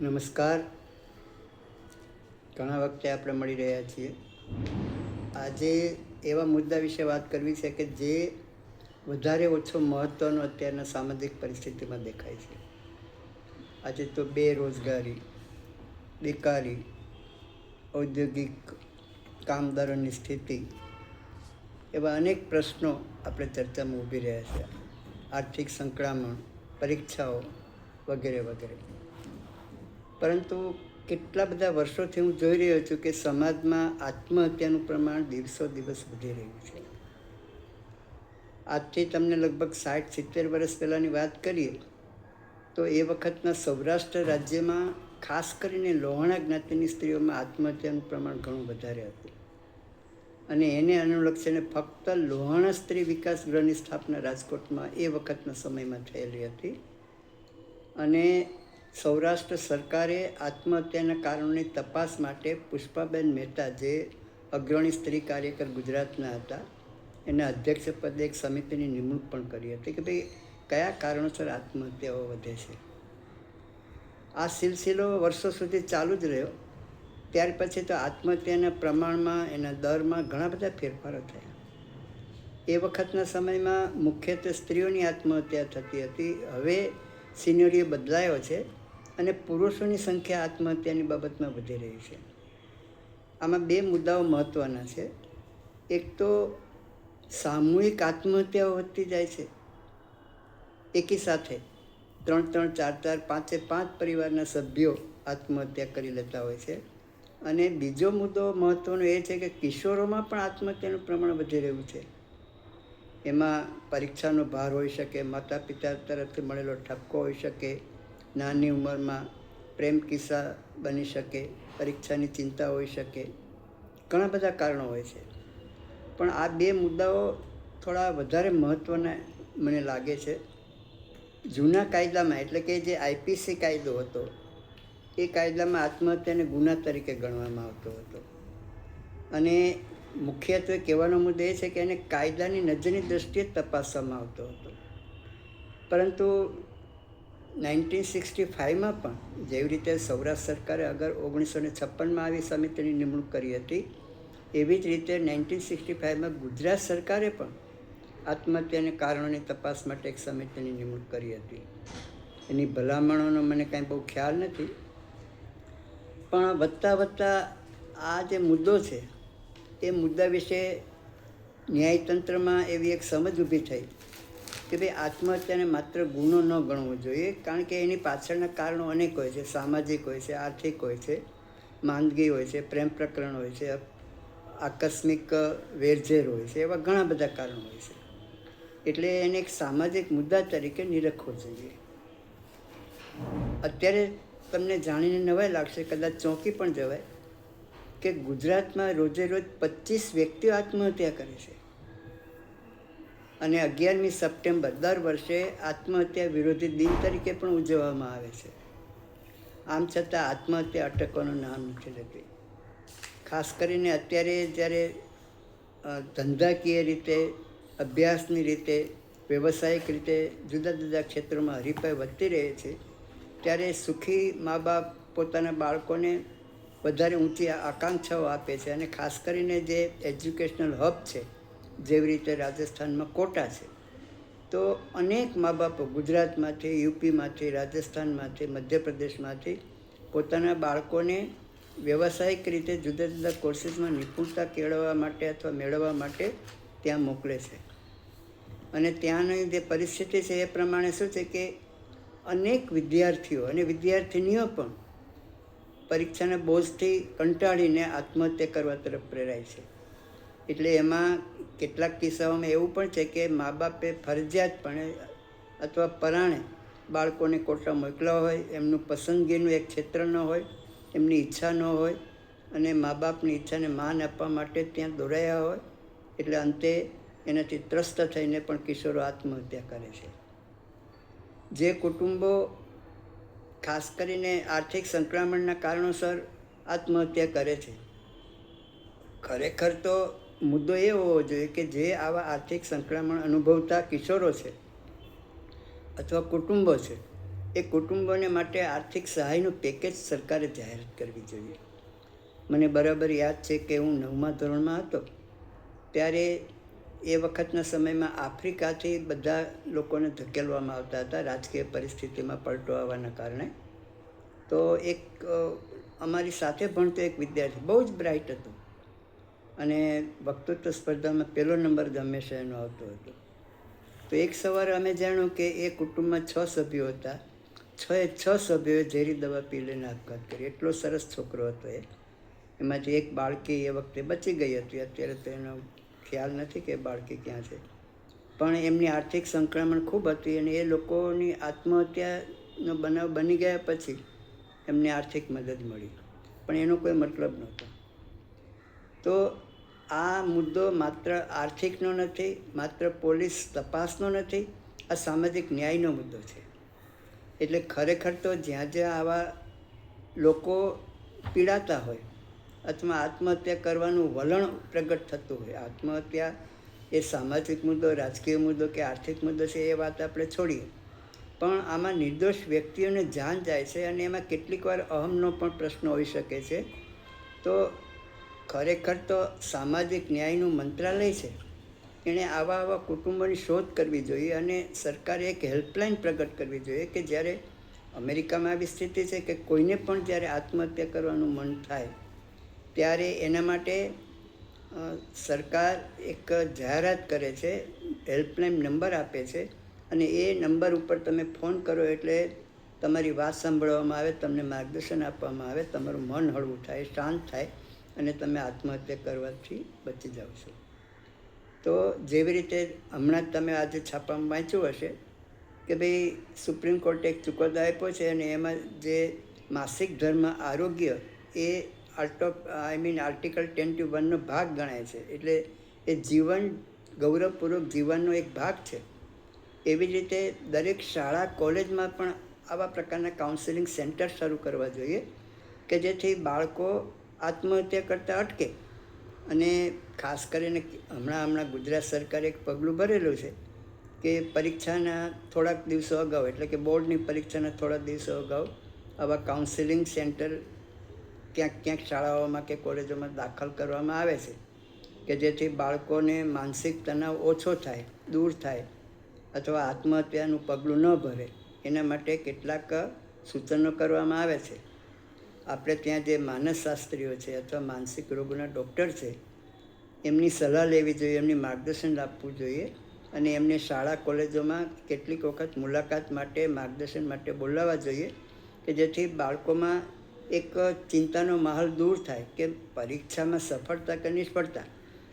નમસ્કાર. ઘણા વખતે આપણે મળી રહ્યા છીએ. આજે એવા મુદ્દા વિશે વાત કરવી છે કે જે વધારે ઓછો મહત્ત્વનો અત્યારના સામાજિક પરિસ્થિતિમાં દેખાય છે. આજે તો બેરોજગારી, બેકારી, ઔદ્યોગિક કામદારોની સ્થિતિ એવા અનેક પ્રશ્નો આપણે ચર્ચામાં ઊભી રહ્યા છે આર્થિક સંકળામણ, પરીક્ષાઓ વગેરે વગેરે. પરંતુ કેટલા બધા વર્ષોથી હું જોઈ રહ્યો છું કે સમાજમાં આત્મહત્યાનું પ્રમાણ દિવસો દિવસ વધી રહ્યું છે. આજથી તમને લગભગ સાઠ, સિત્તેર વર્ષ પહેલાંની વાત કરીએ, તો એ વખતના સૌરાષ્ટ્ર રાજ્યમાં ખાસ કરીને લોહાણા જ્ઞાતિની સ્ત્રીઓમાં આત્મહત્યાનું પ્રમાણ ઘણું વધારે હતું. અને એને અનુલક્ષીને ફક્ત લોહાણા સ્ત્રી વિકાસ ગૃહની સ્થાપના રાજકોટમાં એ વખતના સમયમાં થયેલી હતી. અને સૌરાષ્ટ્ર સરકારે આત્મહત્યાના કારણોની તપાસ માટે પુષ્પાબેન મહેતા, જે અગ્રણી સ્ત્રી કાર્યકર ગુજરાતના હતા, એના અધ્યક્ષ પદે એક સમિતિની નિમણૂક પણ કરી હતી કે ભાઈ, કયા કારણોસર આત્મહત્યાઓ વધે છે? આ સિલસિલો વર્ષો સુધી ચાલુ જ રહ્યો. ત્યાર પછી તો આત્મહત્યાના પ્રમાણમાં એના દરમાં ઘણા બધા ફેરફારો થયા. એ વખતના સમયમાં મુખ્યત્વે સ્ત્રીઓની આત્મહત્યા થતી હતી. હવે સિનિયરીઓ બદલાયો છે. અને પુરુષોની સંખ્યા આત્મહત્યાની બાબતમાં વધી રહી છે. આમાં બે મુદ્દાઓ મહત્ત્વના છે. એક તો સામૂહિક આત્મહત્યાઓ વધતી જાય છે. એકી સાથે ત્રણ ત્રણ ચાર ચાર પાંચે પાંચ પરિવારના સભ્યો આત્મહત્યા કરી લેતા હોય છે. અને બીજો મુદ્દો મહત્ત્વનો એ છે કે કિશોરોમાં પણ આત્મહત્યાનું પ્રમાણ વધી રહ્યું છે. એમાં પરીક્ષાનો ભાર હોઈ શકે માતા પિતા તરફથી મળેલો ઠપકો હોઈ શકે નાની ઉંમરમાં પ્રેમ કિસ્સા બની શકે, પરીક્ષાની ચિંતા હોઈ શકે, ઘણા બધા કારણો હોય છે. પણ આ બે મુદ્દાઓ થોડા વધારે મહત્ત્વના મને લાગે છે. જૂના કાયદામાં, એટલે કે જે આઈપીસી કાયદો હતો, એ કાયદામાં આત્મહત્યાને ગુના તરીકે ગણવામાં આવતો હતો. અને મુખ્યત્વે કહેવાનો મુદ્દો એ છે કે એને કાયદાની નજરની દ્રષ્ટિએ જ તપાસવામાં આવતો હતો. પરંતુ નાઇન્ટીન સિક્સટી ફાઇવમાં પણ જેવી રીતે સૌરાષ્ટ્ર સરકારે અગર ઓગણીસો ને છપ્પનમાં આવી સમિતિની નિમણૂક કરી હતી, એવી જ રીતે નાઇન્ટીન સિક્સટી ફાઇવમાં ગુજરાત સરકારે પણ આત્મહત્યાને કારણોની તપાસ માટે એક સમિતિની નિમણૂક કરી હતી. એની ભલામણોનો મને કાંઈ બહુ ખ્યાલ નથી. પણ વધતા વધતા આ જે મુદ્દો છે, એ મુદ્દા વિશે ન્યાયતંત્રમાં એવી એક સમજ ઊભી થઈ કે ભાઈ આત્મહત્યાને માત્ર ગુનો ન ગણવો જોઈએ, કારણ કે એની પાછળના કારણો અનેક હોય છે. સામાજિક હોય છે, આર્થિક હોય છે, માંદગી હોય છે, પ્રેમ પ્રકરણ હોય છે, આકસ્મિક વેરઝેર હોય છે, એવા ઘણા બધા કારણો હોય છે. એટલે એને એક સામાજિક મુદ્દા તરીકે નિરખવો જોઈએ. અત્યારે તમને જાણીને નવાઈ લાગશે, કદાચ ચોંકી પણ જવાય, કે ગુજરાતમાં રોજે રોજ પચીસ વ્યક્તિઓ આત્મહત્યા કરે છે. અને અગિયારમી સપ્ટેમ્બર દર વર્ષે આત્મહત્યા વિરોધી દિન તરીકે પણ ઉજવવામાં આવે છે. આમ છતાં આત્મહત્યા અટકવાનું નામ નથી લેતી. ખાસ કરીને અત્યારે જ્યારે ધંધાકીય રીતે, અભ્યાસની રીતે, વ્યવસાયિક રીતે જુદા જુદા ક્ષેત્રોમાં હરીફાઈ વધતી રહે છે, ત્યારે સુખી મા બાપ પોતાના બાળકોને વધારે ઊંચી આકાંક્ષાઓ આપે છે અને ખાસ કરીને જે એજ્યુકેશનલ હબ છે જેવી રીતે રાજસ્થાનમાં કોટા છે, તો અનેક મા બાપો ગુજરાતમાંથી, યુપીમાંથી, રાજસ્થાનમાંથી, મધ્યપ્રદેશમાંથી પોતાના બાળકોને વ્યવસાયિક રીતે જુદા જુદા કોર્સીસમાં નિપુણતા કેળવવા માટે અથવા મેળવવા માટે ત્યાં મોકલે છે. અને ત્યાંની જે પરિસ્થિતિ છે એ પ્રમાણે શું છે કે અનેક વિદ્યાર્થીઓ અને વિદ્યાર્થિનીઓ પણ પરીક્ષાના બોજથી કંટાળીને આત્મહત્યા કરવા તરફ પ્રેરાય છે. એટલે એમાં કેટલાક કિસ્સાઓમાં એવું પણ છે કે મા બાપે ફરજિયાતપણે અથવા પરાણે બાળકોને કોટા મોકલ્યા હોય, એમનું પસંદગીનું એક ક્ષેત્ર ન હોય, એમની ઈચ્છા ન હોય અને મા બાપની ઈચ્છાને માન આપવા માટે ત્યાં દોરાયા હોય, એટલે અંતે એનાથી ત્રસ્ત થઈને પણ કિશોરો આત્મહત્યા કરે છે. જે કુટુંબો ખાસ કરીને આર્થિક સંક્રમણના કારણોસર આત્મહત્યા કરે છે. ખરેખર તો મુદ્દો એ હોવો જોઈએ કે જે આવા આર્થિક સંક્રમણ અનુભવતા કિશોરો છે અથવા કુટુંબો છે, એ કુટુંબોને માટે આર્થિક સહાયનું પેકેજ સરકારે જાહેરાત કરવી જોઈએ. મને બરાબર યાદ છે કે હું નવમા ધોરણમાં હતો, ત્યારે એ વખતના સમયમાં આફ્રિકાથી બધા લોકોને ધકેલવામાં આવતા હતા, રાજકીય પરિસ્થિતિમાં પલટો આવવાના કારણે. તો એક અમારી સાથે ભણતો એક વિદ્યાર્થી, બહુ જ બ્રાઇટ હતો. અને વક્તૃત્વ સ્પર્ધામાં પહેલો નંબર હંમેશા એનો આવતો હતો. તો એક સવારે અમે જાણ્યું કે એ કુટુંબમાં છ સભ્યો હતા. છ એ છ સભ્યોએ ઝેરી દવા પી લઈને આપઘાત કરી. એટલો સરસ છોકરો હતો એ. એમાંથી એક બાળકી એ વખતે બચી ગઈ હતી. અત્યારે તો એનો ખ્યાલ નથી કે બાળકી ક્યાં છે. પણ એમની આર્થિક સંક્રમણ ખૂબ હતી અને એ લોકોની આત્મહત્યાનો બનાવ બની ગયા પછી એમને આર્થિક મદદ મળી. પણ એનો કોઈ મતલબ નહોતો. તો આ મુદ્દો માત્ર આર્થિકનો નથી, માત્ર પોલીસ તપાસનો નથી, આ સામાજિક ન્યાયનો મુદ્દો છે. એટલે ખરેખર તો જ્યાં જ્યાં આવા લોકો પીડાતા હોય અથવા આત્મહત્યા કરવાનું વલણ પ્રગટ થતું હોય, આત્મહત્યા એ સામાજિક મુદ્દો, રાજકીય મુદ્દો કે આર્થિક મુદ્દો છે એ વાત આપણે છોડીએ. પણ આમાં નિર્દોષ વ્યક્તિઓને જાન જાય છે અને એમાં કેટલીક વાર અહમનો પણ પ્રશ્ન હોઈ શકે છે. તો ખરેખર તો સામાજિક ન્યાયનું મંત્રાલય છે. એણે આવા આવા કુટુંબોની શોધ કરવી જોઈએ અને સરકારે એક હેલ્પલાઇન પ્રગટ કરવી જોઈએ કે જ્યારે અમેરિકામાં આવી સ્થિતિ છે કે કોઈને પણ જ્યારે આત્મહત્યા કરવાનું મન થાય, ત્યારે એના માટે સરકાર એક જાહેરાત કરે છે, હેલ્પલાઇન નંબર આપે છે અને એ નંબર ઉપર તમે ફોન કરો એટલે તમારી વાત સાંભળવામાં આવે, તમને માર્ગદર્શન આપવામાં આવે, તમારું મન હળવું થાય, શાંત થાય અને તમે આત્મહત્યા કરવાથી બચી જાઓ છો. તો જેવી રીતે હમણાં તમે આજે છાપામાં વાંચ્યું હશે કે ભાઈ સુપ્રીમ કોર્ટે એક ચુકાદો આપ્યો છે અને એમાં જે માસિક ધર્મ આરોગ્ય એ આર્ટો આઈ મીન આર્ટિકલ ટ્વેન્ટી વનનો ભાગ ગણાય છે. એટલે એ જીવન, ગૌરવપૂર્વક જીવનનો એક ભાગ છે. એવી જ રીતે દરેક શાળા, કોલેજમાં પણ આવા પ્રકારના કાઉન્સેલિંગ સેન્ટર શરૂ કરવા જોઈએ કે જેથી બાળકો આત્મહત્યા કરતાં અટકે. અને ખાસ કરીને હમણાં હમણાં ગુજરાત સરકારે એક પગલું ભરેલું છે કે પરીક્ષાના થોડાક દિવસો અગાઉ, એટલે કે બોર્ડની પરીક્ષાના થોડાક દિવસો અગાઉ આવા કાઉન્સેલિંગ સેન્ટર ક્યાંક ક્યાંક શાળાઓમાં કે કોલેજોમાં દાખલ કરવામાં આવે છે કે જેથી બાળકોને માનસિક તણાવ ઓછો થાય, દૂર થાય અથવા આત્મહત્યાનું પગલું ન ભરે. એના માટે કેટલાક સૂચનો કરવામાં આવે છે. આપણે ત્યાં જે માનસશાસ્ત્રીઓ છે અથવા માનસિક રોગોના ડૉક્ટર છે, એમની સલાહ લેવી જોઈએ, એમની માર્ગદર્શન આપવું જોઈએ અને એમને શાળા, કોલેજોમાં કેટલીક વખત મુલાકાત માટે, માર્ગદર્શન માટે બોલાવવા જોઈએ કે જેથી બાળકોમાં એક ચિંતાનો માહોલ દૂર થાય કે પરીક્ષામાં સફળતા કે નિષ્ફળતા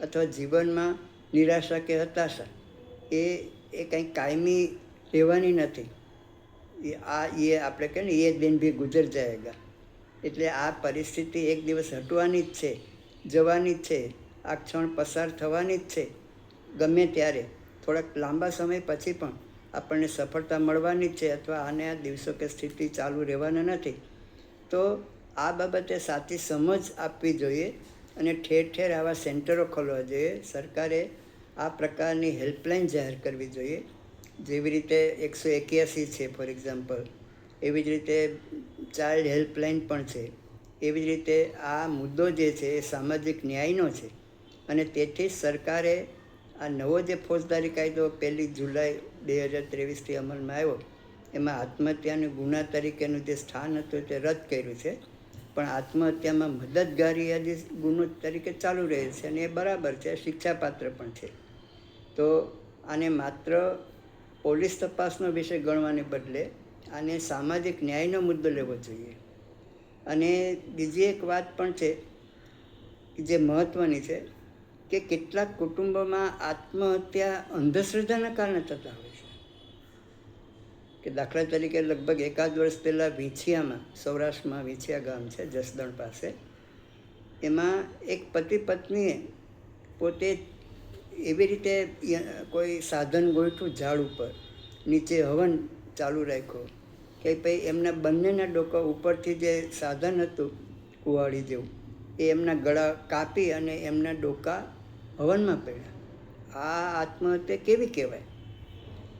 અથવા જીવનમાં નિરાશા કે હતાશા એ એ કંઈ કાયમી રહેવાની નથી. આ, એ આપણે કહે ને, એ દિન ભી ગુજર જાયેગા. એટલે આ પરિસ્થિતિ એક દિવસ હટવાની જ છે, જવાની જ છે, આ ક્ષણ પસાર થવાની જ છે. ગમે ત્યારે, થોડાક લાંબા સમય પછી પણ આપણને સફળતા મળવાની જ છે અથવા આને આ દિવસો કે સ્થિતિ ચાલુ રહેવાના નથી. તો આ બાબતે સાચી સમજ આપવી જોઈએ અને ઠેર ઠેર આવા સેન્ટરો ખોલવા જોઈએ. સરકારે આ પ્રકારની હેલ્પલાઇન જાહેર કરવી જોઈએ. જેવી રીતે એકસો એક્યાસી છે, ફોર એક્ઝામ્પલ. એવી જ રીતે ચાઇલ્ડ હેલ્પલાઇન પણ છે. એવી જ રીતે આ મુદ્દો જે છે એ સામાજિક ન્યાયનો છે. અને તેથી સરકારે આ નવો જે ફોજદારી કાયદો પહેલી જુલાઈ બે હજાર ત્રેવીસથી અમલમાં આવ્યો, એમાં આત્મહત્યાને ગુના તરીકેનું જે સ્થાન હતું તે રદ કર્યું છે. પણ આત્મહત્યામાં મદદગારી આજે ગુનો તરીકે ચાલુ રહે છે અને એ બરાબર છે, શિક્ષાપાત્ર પણ છે. તો આને માત્ર પોલીસ તપાસનો વિષય ગણવાને બદલે આને સામાજિક ન્યાયનો મુદ્દો લેવો જોઈએ. અને બીજી એક વાત પણ છે, જે મહત્ત્વની છે, કે કેટલાક કુટુંબોમાં આત્મહત્યા અંધશ્રદ્ધાના કારણે થતા હોય છે. કે દાખલા તરીકે લગભગ એકાદ વર્ષ પહેલાં વીંછિયામાં, સૌરાષ્ટ્રમાં વીંછિયા ગામ છે, જસદણ પાસે, એમાં એક પતિ પત્નીએ પોતે એવી રીતે કોઈ સાધન ગોઠવું ઝાડ ઉપર નીચે હવન ચાલુ રાખ્યો. કે ભાઈ એમના બંનેના ડોકા ઉપરથી જે સાધન હતું કુવાડી જેવું, એ એમના ગળા કાપી અને એમના ડોકા હવનમાં પડ્યા આ આત્મહત્યા કેવી કહેવાય?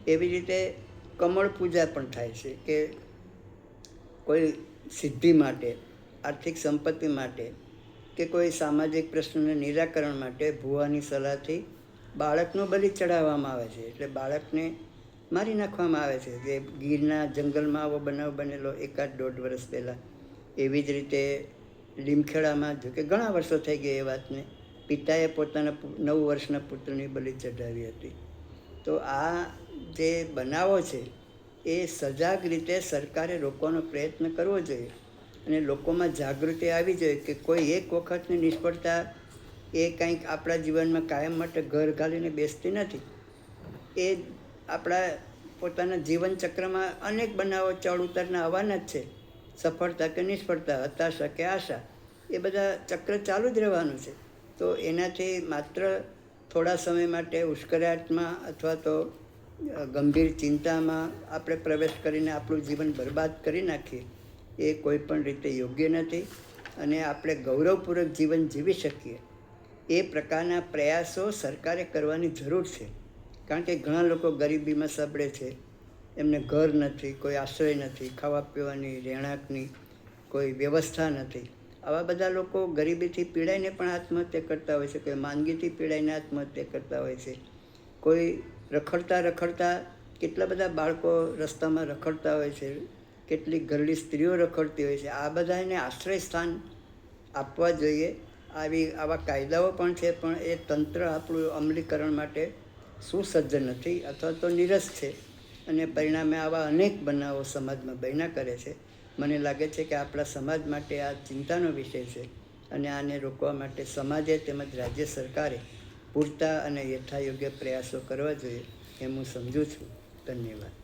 એવી રીતે કમળ પૂજા પણ થાય છે કે કોઈ સિદ્ધિ માટે, આર્થિક સંપત્તિ માટે કે કોઈ સામાજિક પ્રશ્નોને નિરાકરણ માટે ભુવાની સલાહથી બાળકનું બલિ ચડાવવામાં આવે છે. એટલે બાળકને મારી નાખવામાં આવે છે કે ગીરના જંગલમાં આવો બનાવ બનેલો એકાદ દોઢ વર્ષ પહેલાં. એવી જ રીતે લીમખેડામાં જો કે ઘણા વર્ષો થઈ ગયા એ વાતને, પિતાએ પોતાના નવ વર્ષના પુત્રની બલિ ચઢાવી હતી. તો આ જે બનાવો છે, એ સજાગ રીતે સરકારે રોકવાનો પ્રયત્ન કરવો જોઈએ. અને લોકોમાં જાગૃતિ આવી જોઈએ કે કોઈ એક વખતની નિષ્ફળતા એ કંઈક આપણા જીવનમાં કાયમ માટે ઘર ઘાલીને બેસતી નથી. એ આપણા પોતાના જીવન ચક્રમાં અનેક બનાવો ચડ ઉતારના આવવાના જ છે. સફળતા કે નિષ્ફળતા, હતાશા કે આશા, એ બધા ચક્ર ચાલુ જ રહેવાનું છે. તો એનાથી માત્ર થોડા સમય માટે ઉશ્કરાટમાં અથવા તો ગંભીર ચિંતામાં આપણે પ્રવેશ કરીને આપણું જીવન બરબાદ કરી નાખીએ, એ કોઈ પણ રીતે યોગ્ય નથી અને આપણે ગૌરવપૂર્વક જીવન જીવી શકીએ. એ પ્રકારના પ્રયાસો સરકારે કરવાની જરૂર છે. કારણ કે ઘણા લોકો ગરીબીમાં સબળે છે. એમને ઘર નથી, કોઈ આશ્રય નથી, ખાવા પીવાની રહેણાંકની કોઈ વ્યવસ્થા નથી. આવા બધા લોકો ગરીબીથી પીડાઈને પણ આત્મહત્યા કરતા હોય છે, કોઈ માંદગીથી પીડાઈને આત્મહત્યા કરતા હોય છે. કોઈ રખડતા રખડતા કેટલા બધા બાળકો રસ્તામાં રખડતા હોય છે કેટલીક ઘરડી સ્ત્રીઓ રખડતી હોય છે. આ બધાને આશ્રય સ્થાન આપવા જોઈએ. આવી, આવા કાયદાઓ પણ છે, પણ એ તંત્ર આપણું અમલીકરણ માટે સુસજ્જ નથી અથવા તો નીરસ છે અને પરિણામે આવા અનેક બનાવો સમાજમાં બન્યા કરે છે. મને લાગે છે કે આપણા સમાજ માટે આ ચિંતાનો વિષય છે અને આને રોકવા માટે સમાજે તેમજ રાજ્ય સરકારે પૂરતા અને યથાયોગ્ય પ્રયાસો કરવા જોઈએ એમ હું સમજું છું. ધન્યવાદ.